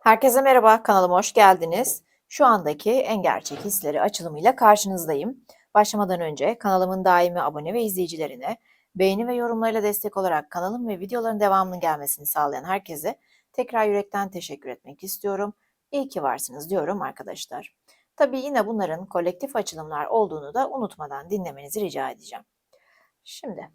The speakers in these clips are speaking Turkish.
Herkese merhaba, kanalıma hoş geldiniz. Şu andaki en gerçek hisleri açılımıyla karşınızdayım. Başlamadan önce kanalımın daimi abone ve izleyicilerine beğeni ve yorumlarıyla destek olarak kanalım ve videoların devamının gelmesini sağlayan herkese tekrar yürekten teşekkür etmek istiyorum. İyi ki varsınız diyorum arkadaşlar. Tabii yine bunların kolektif açılımlar olduğunu da unutmadan dinlemenizi rica edeceğim. Şimdi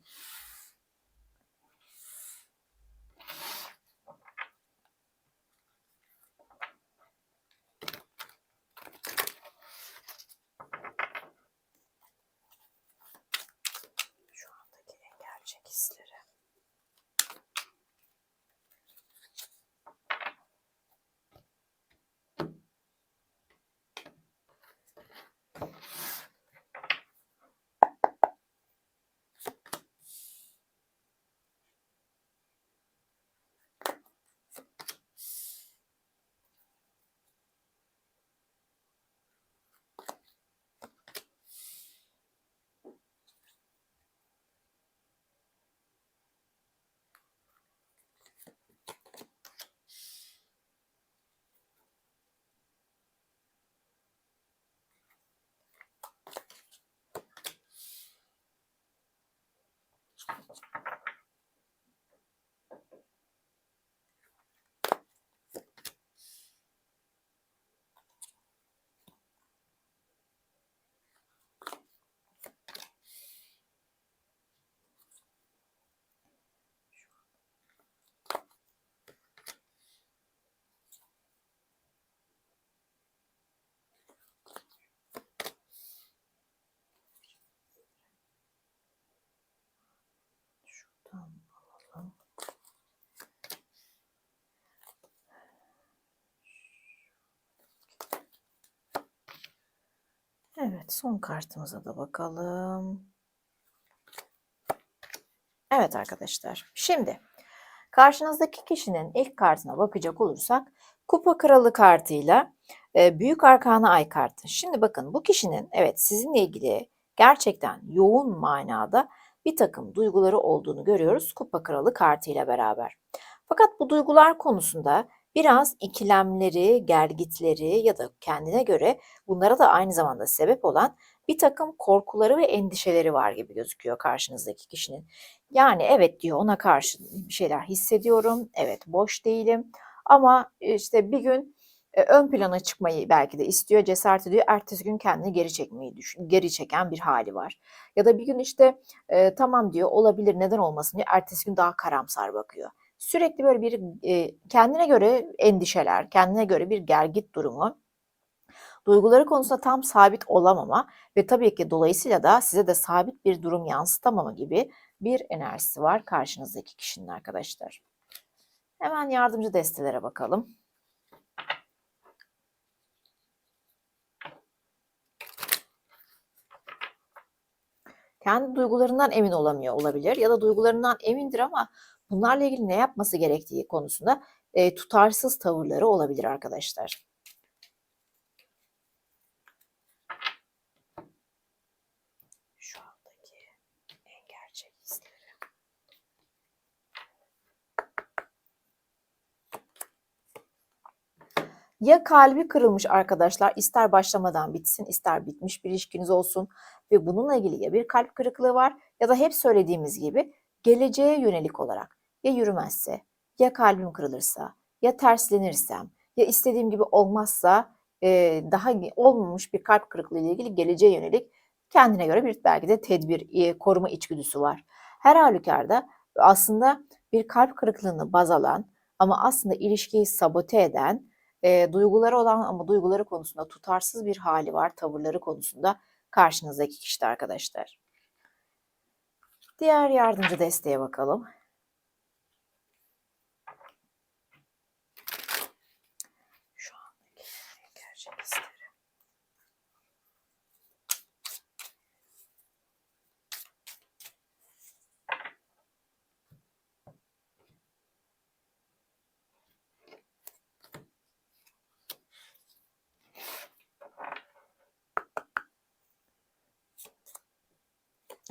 Evet, son kartımıza da bakalım. Evet arkadaşlar, şimdi karşınızdaki kişinin ilk kartına bakacak olursak Kupa Kralı kartıyla e, Büyük Arkana Ay kartı. Şimdi bakın bu kişinin evet sizinle ilgili gerçekten yoğun manada bir takım duyguları olduğunu görüyoruz Kupa Kralı kartıyla beraber. Fakat bu duygular konusunda biraz ikilemleri, gergitleri ya da kendine göre bunlara da aynı zamanda sebep olan bir takım korkuları ve endişeleri var gibi gözüküyor karşınızdaki kişinin. Yani evet diyor ona karşı bir şeyler hissediyorum, evet boş değilim ama işte bir gün e, ön plana çıkmayı belki de istiyor, cesaret ediyor. Ertesi gün kendini geri çekmeyi düşün, geri çeken bir hali var. Ya da bir gün işte e, tamam diyor olabilir neden olmasın diyor. Ertesi gün daha karamsar bakıyor. Sürekli böyle bir e, kendine göre endişeler, kendine göre bir gergit durumu duyguları konusunda tam sabit olamama ve tabii ki dolayısıyla da size de sabit bir durum yansıtamama gibi bir enerjisi var karşınızdaki kişinin arkadaşlar. Hemen yardımcı destelere bakalım. Kendi duygularından emin olamıyor olabilir ya da duygularından emindir ama bunlarla ilgili ne yapması gerektiği konusunda e, tutarsız tavırları olabilir arkadaşlar. Şu andaki en gerçek hisleri. Ya kalbi kırılmış arkadaşlar ister başlamadan bitsin ister bitmiş bir ilişkiniz olsun ve bununla ilgili ya bir kalp kırıklığı var ya da hep söylediğimiz gibi geleceğe yönelik olarak ya yürümezse ya kalbim kırılırsa ya terslenirsem ya istediğim gibi olmazsa e, daha olmamış bir kalp kırıklığı ile ilgili geleceğe yönelik kendine göre bir belki de tedbir, e, koruma içgüdüsü var. Her halükarda aslında bir kalp kırıklığını baz alan ama aslında ilişkiyi sabote eden e, duyguları olan ama duyguları konusunda tutarsız bir hali var, tavırları konusunda karşınızdaki kişide arkadaşlar. Diğer yardımcı desteğe bakalım.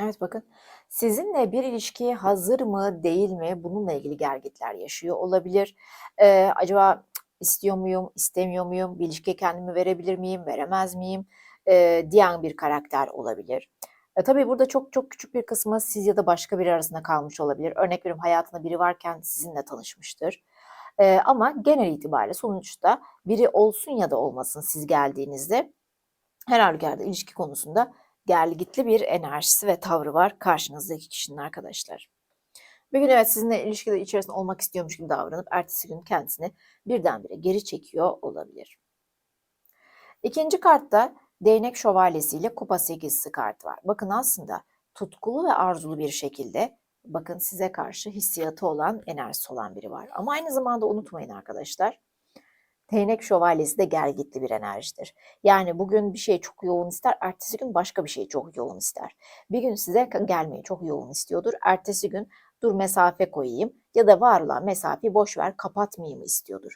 Evet bakın sizinle bir ilişkiye hazır mı değil mi bununla ilgili gergitler yaşıyor olabilir. Ee, acaba istiyor muyum, istemiyor muyum, bir ilişkiye kendimi verebilir miyim, veremez miyim e, diyen bir karakter olabilir. E, tabii burada çok çok küçük bir kısmı siz ya da başka biri arasında kalmış olabilir. Örnek veriyorum hayatında biri varken sizinle tanışmıştır. E, ama genel itibariyle sonuçta biri olsun ya da olmasın siz geldiğinizde her halükarda ilişki konusunda gelgitli bir enerjisi ve tavrı var karşınızdaki kişinin arkadaşlar. Bir gün evet sizinle ilişkide içerisinde olmak istiyormuş gibi davranıp ertesi gün kendisini birdenbire geri çekiyor olabilir. İkinci kartta değnek şövalyesi ile kupa sekizisi kartı var. Bakın aslında tutkulu ve arzulu bir şekilde bakın size karşı hissiyatı olan, enerjisi olan biri var. Ama aynı zamanda unutmayın arkadaşlar. Değnek şövalyesi de gergitli bir enerjidir. Yani bugün bir şey çok yoğun ister, ertesi gün başka bir şey çok yoğun ister. Bir gün size gelmeyi çok yoğun istiyordur, ertesi gün dur mesafe koyayım ya da var olan mesafeyi boş ver kapatmayayım istiyordur.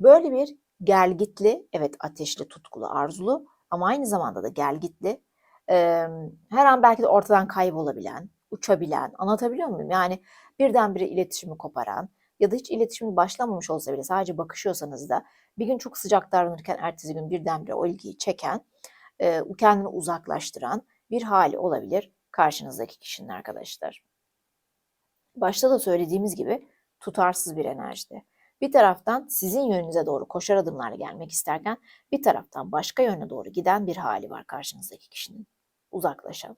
Böyle bir gelgitli, evet ateşli, tutkulu, arzulu ama aynı zamanda da gelgitli, her an belki de ortadan kaybolabilen, uçabilen, anlatabiliyor muyum? Yani birdenbire iletişimi koparan ya da hiç iletişimi başlamamış olsa bile sadece bakışıyorsanız da bir gün çok sıcak davranırken ertesi gün birdenbire o ilgiyi çeken, kendini uzaklaştıran bir hali olabilir karşınızdaki kişinin arkadaşlar. Başta da söylediğimiz gibi tutarsız bir enerjide. Bir taraftan sizin yönünüze doğru koşar adımlarla gelmek isterken bir taraftan başka yöne doğru giden bir hali var karşınızdaki kişinin. Uzaklaşan.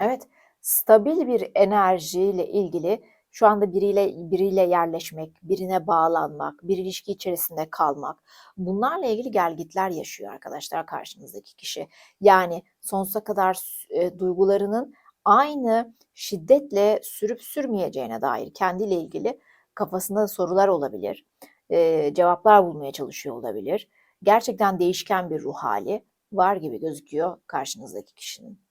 Evet, stabil bir enerjiyle ilgili şu anda biriyle biriyle yerleşmek, birine bağlanmak, bir ilişki içerisinde kalmak bunlarla ilgili gelgitler yaşıyor arkadaşlar karşınızdaki kişi. Yani sonsuza kadar e, duygularının aynı şiddetle sürüp sürmeyeceğine dair kendiyle ilgili kafasında sorular olabilir. E, cevaplar bulmaya çalışıyor olabilir. Gerçekten değişken bir ruh hali var gibi gözüküyor karşınızdaki kişinin.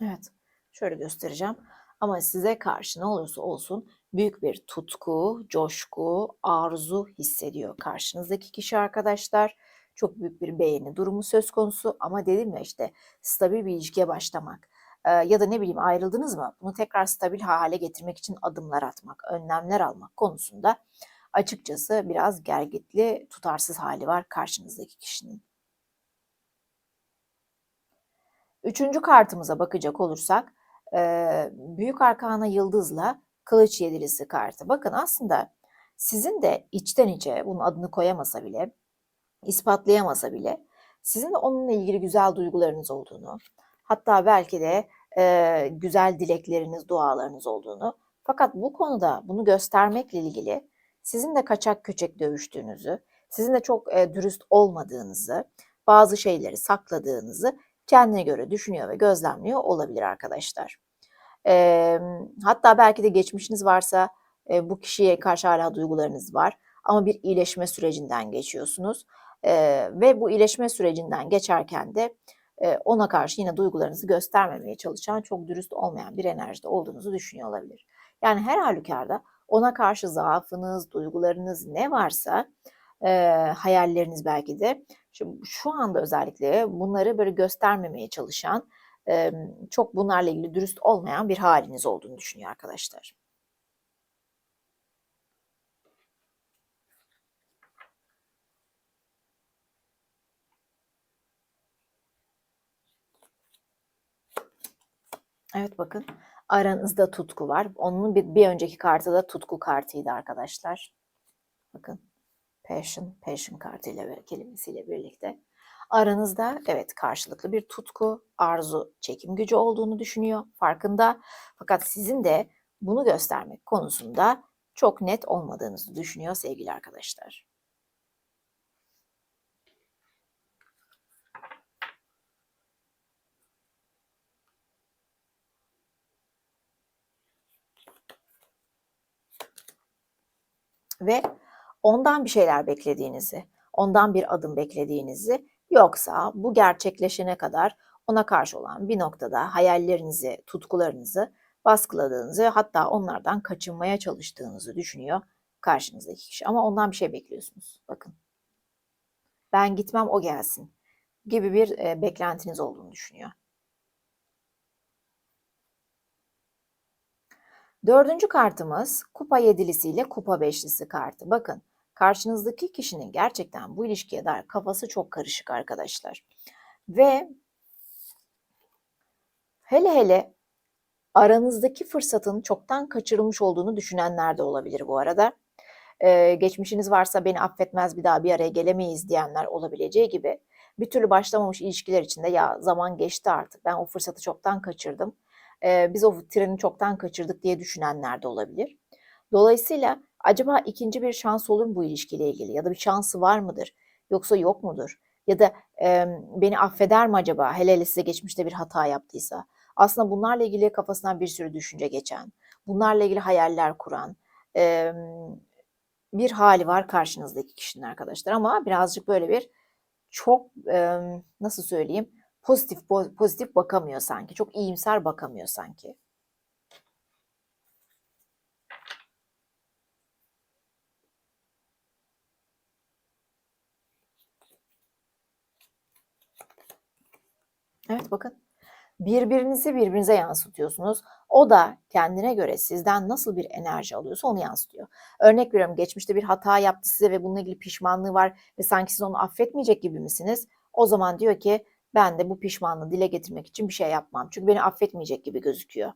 Evet, şöyle göstereceğim. Ama size karşı ne olursa olsun büyük bir tutku, coşku, arzu hissediyor karşınızdaki kişi arkadaşlar. Çok büyük bir beğeni durumu söz konusu ama dedim ya işte stabil bir ilişkiye başlamak ya da ne bileyim ayrıldınız mı bunu tekrar stabil hale getirmek için adımlar atmak, önlemler almak konusunda açıkçası biraz gergitli, tutarsız hali var karşınızdaki kişinin. Üçüncü kartımıza bakacak olursak Büyük Arkana Yıldız'la Kılıç Yedilisi kartı. Bakın aslında sizin de içten içe bunun adını koyamasa bile, ispatlayamasa bile sizin de onunla ilgili güzel duygularınız olduğunu, hatta belki de e, güzel dilekleriniz, dualarınız olduğunu fakat bu konuda bunu göstermekle ilgili sizin de kaçak köçek dövüştüğünüzü, sizin de çok e, dürüst olmadığınızı, bazı şeyleri sakladığınızı kendine göre düşünüyor ve gözlemliyor olabilir arkadaşlar. E, hatta belki de geçmişiniz varsa e, bu kişiye karşı hala duygularınız var ama bir iyileşme sürecinden geçiyorsunuz e, ve bu iyileşme sürecinden geçerken de e, ona karşı yine duygularınızı göstermemeye çalışan çok dürüst olmayan bir enerjide olduğunuzu düşünüyor olabilir. Yani her halükarda ona karşı zaafınız, duygularınız ne varsa e, hayalleriniz belki de Şimdi şu anda özellikle bunları böyle göstermemeye çalışan, çok bunlarla ilgili dürüst olmayan bir haliniz olduğunu düşünüyor arkadaşlar. Evet bakın aranızda tutku var. Onun bir, bir önceki kartı da tutku kartıydı arkadaşlar. Bakın passion, passion kartıyla ve kelimesiyle birlikte. Aranızda evet karşılıklı bir tutku, arzu, çekim gücü olduğunu düşünüyor, farkında. Fakat sizin de bunu göstermek konusunda çok net olmadığınızı düşünüyor sevgili arkadaşlar. Ve ondan bir şeyler beklediğinizi, ondan bir adım beklediğinizi yoksa bu gerçekleşene kadar ona karşı olan bir noktada hayallerinizi, tutkularınızı baskıladığınızı hatta onlardan kaçınmaya çalıştığınızı düşünüyor karşınızdaki kişi. Ama ondan bir şey bekliyorsunuz. Bakın. Ben gitmem o gelsin gibi bir e, beklentiniz olduğunu düşünüyor. Dördüncü kartımız kupa yedilisiyle kupa beşlisi kartı. Bakın karşınızdaki kişinin gerçekten bu ilişkiye dair kafası çok karışık arkadaşlar. Ve hele hele aranızdaki fırsatın çoktan kaçırılmış olduğunu düşünenler de olabilir bu arada. Ee, geçmişiniz varsa beni affetmez bir daha bir araya gelemeyiz diyenler olabileceği gibi bir türlü başlamamış ilişkiler içinde ya zaman geçti artık ben o fırsatı çoktan kaçırdım. Ee, biz o treni çoktan kaçırdık diye düşünenler de olabilir. Dolayısıyla acaba ikinci bir şans olur mu bu ilişkiyle ilgili ya da bir şansı var mıdır yoksa yok mudur? Ya da e, beni affeder mi acaba hele hele size geçmişte bir hata yaptıysa? Aslında bunlarla ilgili kafasından bir sürü düşünce geçen, bunlarla ilgili hayaller kuran e, bir hali var karşınızdaki kişinin arkadaşlar. Ama birazcık böyle bir çok e, nasıl söyleyeyim pozitif pozitif bakamıyor sanki. Çok iyimser bakamıyor sanki. Evet bakın. Birbirinizi birbirinize yansıtıyorsunuz. O da kendine göre sizden nasıl bir enerji alıyorsa onu yansıtıyor. Örnek veriyorum geçmişte bir hata yaptı size ve bununla ilgili pişmanlığı var ve sanki siz onu affetmeyecek gibi misiniz? O zaman diyor ki ben de bu pişmanlığı dile getirmek için bir şey yapmam. Çünkü beni affetmeyecek gibi gözüküyor.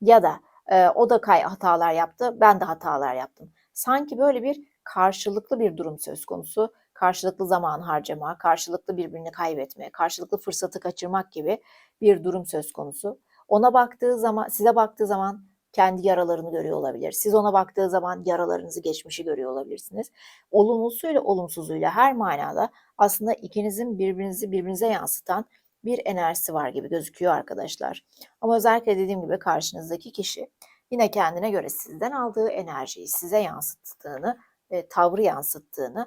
Ya da e, o da kay hatalar yaptı, ben de hatalar yaptım. Sanki böyle bir karşılıklı bir durum söz konusu karşılıklı zaman harcama, karşılıklı birbirini kaybetme, karşılıklı fırsatı kaçırmak gibi bir durum söz konusu. Ona baktığı zaman, size baktığı zaman kendi yaralarını görüyor olabilir. Siz ona baktığı zaman yaralarınızı, geçmişi görüyor olabilirsiniz. Olumlusuyla olumsuzuyla her manada aslında ikinizin birbirinizi birbirinize yansıtan bir enerjisi var gibi gözüküyor arkadaşlar. Ama özellikle dediğim gibi karşınızdaki kişi yine kendine göre sizden aldığı enerjiyi size yansıttığını, e, tavrı yansıttığını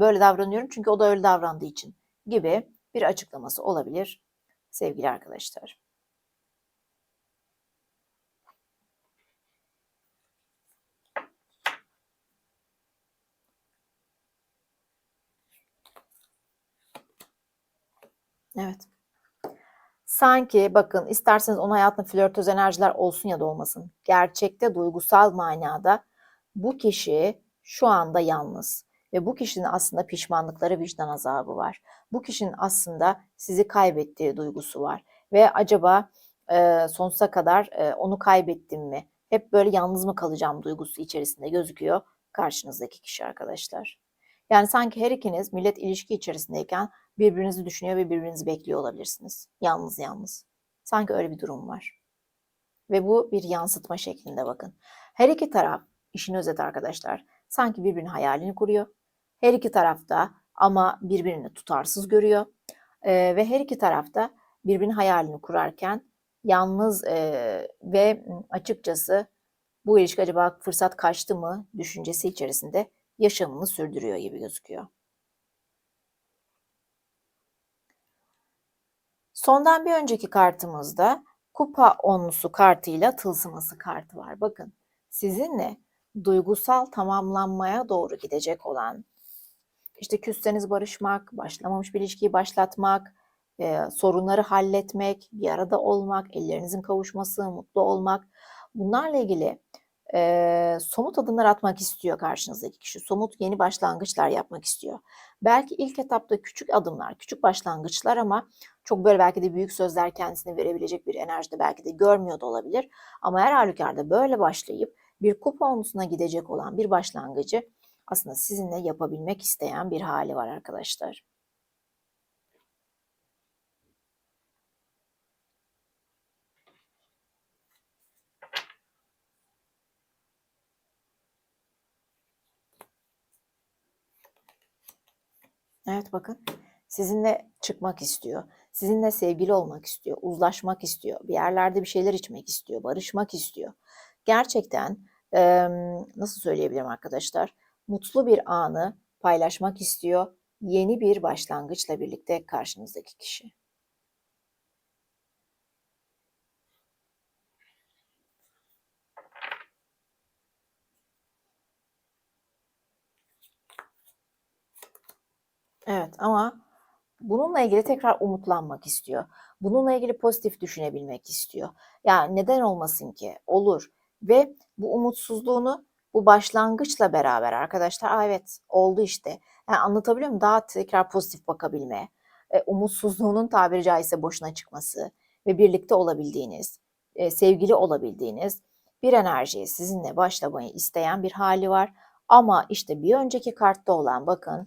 böyle davranıyorum çünkü o da öyle davrandığı için gibi bir açıklaması olabilir sevgili arkadaşlar. Evet. Sanki bakın isterseniz onun hayatında flörtöz enerjiler olsun ya da olmasın. Gerçekte duygusal manada bu kişi şu anda yalnız. Ve bu kişinin aslında pişmanlıkları, vicdan azabı var. Bu kişinin aslında sizi kaybettiği duygusu var. Ve acaba e, sonsuza kadar e, onu kaybettim mi? Hep böyle yalnız mı kalacağım duygusu içerisinde gözüküyor karşınızdaki kişi arkadaşlar. Yani sanki her ikiniz millet ilişki içerisindeyken birbirinizi düşünüyor ve birbirinizi bekliyor olabilirsiniz. Yalnız yalnız. Sanki öyle bir durum var. Ve bu bir yansıtma şeklinde bakın. Her iki taraf işin özeti arkadaşlar sanki birbirinin hayalini kuruyor. Her iki tarafta ama birbirini tutarsız görüyor. E, ve her iki tarafta birbirinin hayalini kurarken yalnız e, ve açıkçası bu ilişki acaba fırsat kaçtı mı düşüncesi içerisinde yaşamını sürdürüyor gibi gözüküyor. Sondan bir önceki kartımızda kupa onlusu kartıyla tılsıması kartı var. Bakın sizinle duygusal tamamlanmaya doğru gidecek olan işte küsseniz barışmak, başlamamış bir ilişkiyi başlatmak, e, sorunları halletmek, bir arada olmak, ellerinizin kavuşması, mutlu olmak. Bunlarla ilgili e, somut adımlar atmak istiyor karşınızdaki kişi. Somut yeni başlangıçlar yapmak istiyor. Belki ilk etapta küçük adımlar, küçük başlangıçlar ama çok böyle belki de büyük sözler kendisine verebilecek bir enerjide belki de görmüyor da olabilir. Ama her halükarda böyle başlayıp bir kupa omzuna gidecek olan bir başlangıcı aslında sizinle yapabilmek isteyen bir hali var arkadaşlar. Evet bakın sizinle çıkmak istiyor. Sizinle sevgili olmak istiyor, uzlaşmak istiyor, bir yerlerde bir şeyler içmek istiyor, barışmak istiyor gerçekten e, nasıl söyleyebilirim arkadaşlar mutlu bir anı paylaşmak istiyor yeni bir başlangıçla birlikte karşınızdaki kişi. Evet ama bununla ilgili tekrar umutlanmak istiyor. Bununla ilgili pozitif düşünebilmek istiyor. Ya yani neden olmasın ki? Olur. Ve bu umutsuzluğunu bu başlangıçla beraber arkadaşlar Aa, evet oldu işte. Yani anlatabiliyor muyum? Daha tekrar pozitif bakabilme, e, umutsuzluğunun tabiri caizse boşuna çıkması ve birlikte olabildiğiniz, e, sevgili olabildiğiniz bir enerjiyi sizinle başlamayı isteyen bir hali var. Ama işte bir önceki kartta olan bakın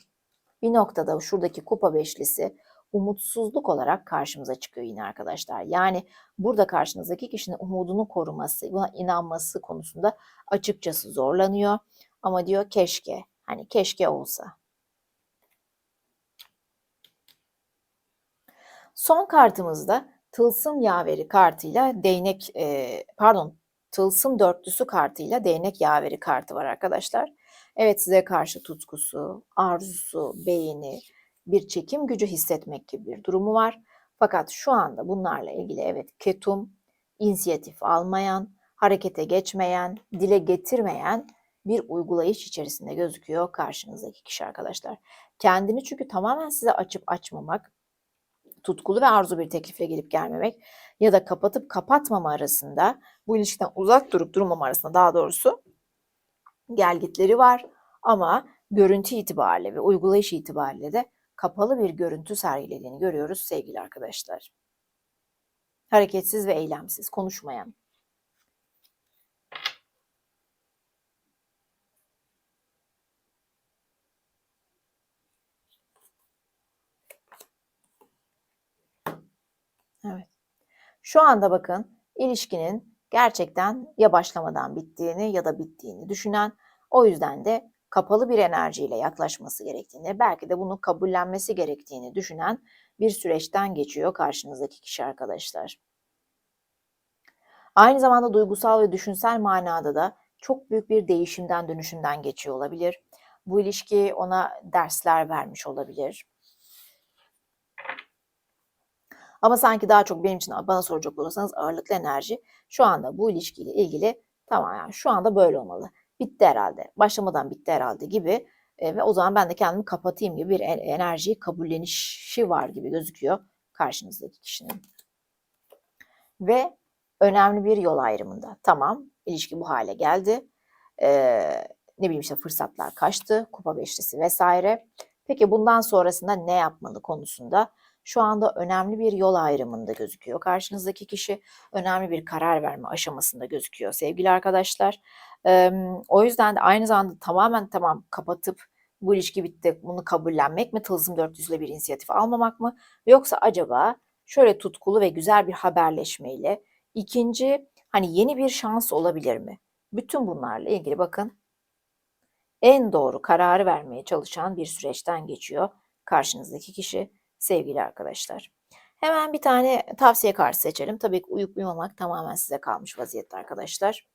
bir noktada şuradaki kupa beşlisi umutsuzluk olarak karşımıza çıkıyor yine arkadaşlar. Yani burada karşınızdaki kişinin umudunu koruması, buna inanması konusunda açıkçası zorlanıyor. Ama diyor keşke, hani keşke olsa. Son kartımızda tılsım yaveri kartıyla değnek, e, pardon tılsım dörtlüsü kartıyla değnek yaveri kartı var arkadaşlar. Evet size karşı tutkusu, arzusu, beğeni, bir çekim gücü hissetmek gibi bir durumu var. Fakat şu anda bunlarla ilgili evet ketum, inisiyatif almayan, harekete geçmeyen, dile getirmeyen bir uygulayış içerisinde gözüküyor karşınızdaki kişi arkadaşlar. Kendini çünkü tamamen size açıp açmamak, tutkulu ve arzu bir teklifle gelip gelmemek ya da kapatıp kapatmama arasında bu ilişkiden uzak durup durmama arasında daha doğrusu gelgitleri var ama görüntü itibariyle ve uygulayış itibariyle de kapalı bir görüntü sergilediğini görüyoruz sevgili arkadaşlar. Hareketsiz ve eylemsiz, konuşmayan. Evet. Şu anda bakın ilişkinin gerçekten ya başlamadan bittiğini ya da bittiğini düşünen, o yüzden de kapalı bir enerjiyle yaklaşması gerektiğini, belki de bunu kabullenmesi gerektiğini düşünen bir süreçten geçiyor karşınızdaki kişi arkadaşlar. Aynı zamanda duygusal ve düşünsel manada da çok büyük bir değişimden, dönüşümden geçiyor olabilir. Bu ilişki ona dersler vermiş olabilir. Ama sanki daha çok benim için bana soracak olursanız ağırlıklı enerji şu anda bu ilişkiyle ilgili tamam yani şu anda böyle olmalı. Bitti herhalde. Başlamadan bitti herhalde gibi e, ve o zaman ben de kendimi kapatayım gibi bir enerjiyi kabullenişi var gibi gözüküyor karşınızdaki kişinin. Ve önemli bir yol ayrımında. Tamam ilişki bu hale geldi. Ee, ne bileyim işte fırsatlar kaçtı, kupa beşlisi vesaire. Peki bundan sonrasında ne yapmalı konusunda şu anda önemli bir yol ayrımında gözüküyor. Karşınızdaki kişi önemli bir karar verme aşamasında gözüküyor sevgili arkadaşlar. O yüzden de aynı zamanda tamamen tamam kapatıp bu ilişki bitti bunu kabullenmek mi tılsım 400 ile bir inisiyatif almamak mı yoksa acaba şöyle tutkulu ve güzel bir haberleşmeyle ikinci hani yeni bir şans olabilir mi? Bütün bunlarla ilgili bakın en doğru kararı vermeye çalışan bir süreçten geçiyor karşınızdaki kişi sevgili arkadaşlar. Hemen bir tane tavsiye kartı seçelim. Tabii ki uyup uyumamak tamamen size kalmış vaziyette arkadaşlar.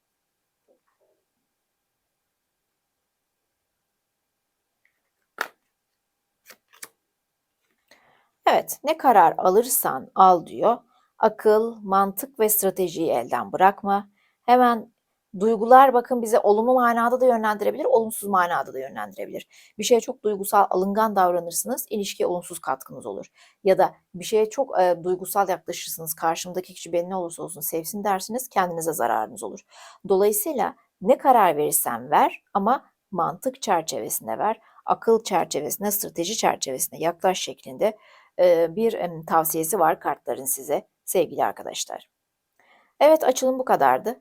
Evet, ne karar alırsan al diyor. Akıl, mantık ve stratejiyi elden bırakma. Hemen Duygular bakın bize olumlu manada da yönlendirebilir, olumsuz manada da yönlendirebilir. Bir şeye çok duygusal, alıngan davranırsınız, ilişkiye olumsuz katkınız olur. Ya da bir şeye çok e, duygusal yaklaşırsınız, karşımdaki kişi beni ne olursa olsun sevsin dersiniz, kendinize zararınız olur. Dolayısıyla ne karar verirsen ver ama mantık çerçevesinde ver, akıl çerçevesinde, strateji çerçevesinde yaklaş şeklinde e, bir e, tavsiyesi var kartların size sevgili arkadaşlar. Evet açılım bu kadardı.